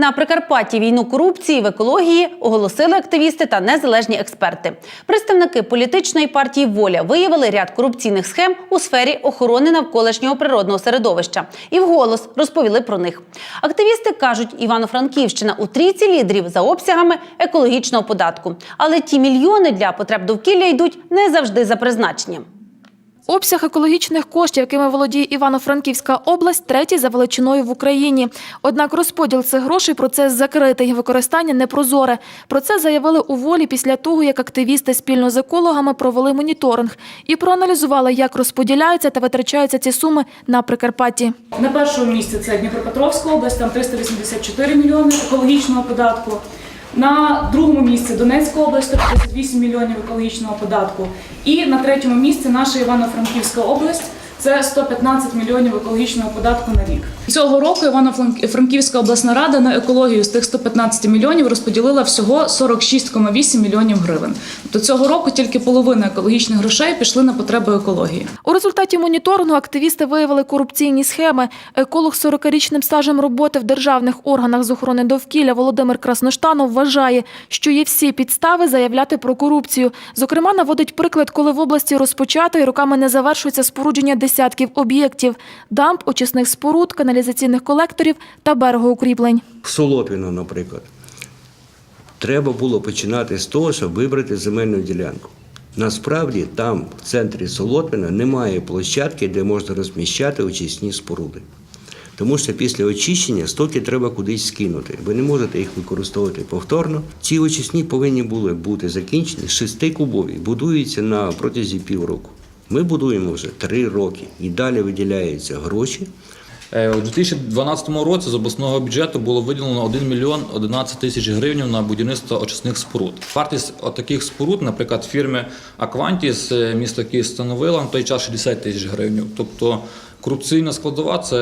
На Прикарпатті війну корупції в екології оголосили активісти та незалежні експерти. Представники політичної партії Воля виявили ряд корупційних схем у сфері охорони навколишнього природного середовища і вголос розповіли про них. Активісти кажуть, Івано-Франківщина у трійці лідерів за обсягами екологічного податку. Але ті мільйони для потреб довкілля йдуть не завжди за призначенням. Обсяг екологічних коштів, якими володіє Івано-Франківська область, третій за величиною в Україні. Однак розподіл цих грошей процес закритий, використання непрозоре. Про це заявили у волі після того, як активісти спільно з екологами провели моніторинг і проаналізували, як розподіляються та витрачаються ці суми на Прикарпатті. На першому місці це Дніпропетровська область, там 384 мільйони екологічного податку. На другому місці Донецька область 158 мільйонів екологічного податку. І на третьому місці наша Івано-Франківська область це 115 мільйонів екологічного податку на рік. Цього року Івано-Франківська обласна рада на екологію з тих 115 мільйонів розподілила всього 46,8 мільйонів гривень. Тобто цього року тільки половина екологічних грошей пішли на потреби екології. У результаті моніторингу активісти виявили корупційні схеми. Еколог з 40-річним стажем роботи в державних органах з охорони довкілля Володимир Красноштанов вважає, що є всі підстави заявляти про корупцію. Зокрема, наводить приклад, коли в області розпочато і роками не завершується спорудження десятків об'єктів – дамб, очисних споруд, каналізаційних колекторів та берегоукріплень. Солопіно, наприклад. Треба було починати з того, щоб вибрати земельну ділянку. Насправді там, в центрі Солотвіна, немає площадки, де можна розміщати очисні споруди. Тому що після очищення стоки треба кудись скинути. Ви не можете їх використовувати повторно. Ці очисні повинні були бути закінчені шестикубові, будуються на протязі півроку. Ми будуємо вже три роки і далі виділяються гроші. Е, У 2012 році з обласного бюджету було виділено 1 мільйон 11 тисяч гривень на будівництво очисних споруд. Вартість таких споруд, наприклад, фірми Аквантіс е, міста Київ становила на той час 60 тисяч гривень. Тобто корупційна складова це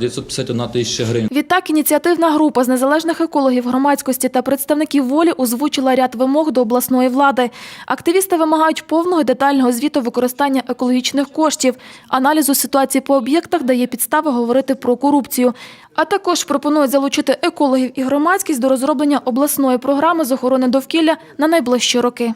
951 тисяча гривень. Відтак, ініціативна група з незалежних екологів, громадськості та представників волі озвучила ряд вимог до обласної влади. Активісти вимагають повного і детального звіту використання екологічних коштів, аналізу ситуації по об'єктах дає підстави говорити про корупцію. А також пропонують залучити екологів і громадськість до розроблення обласної програми з охорони довкілля на найближчі роки.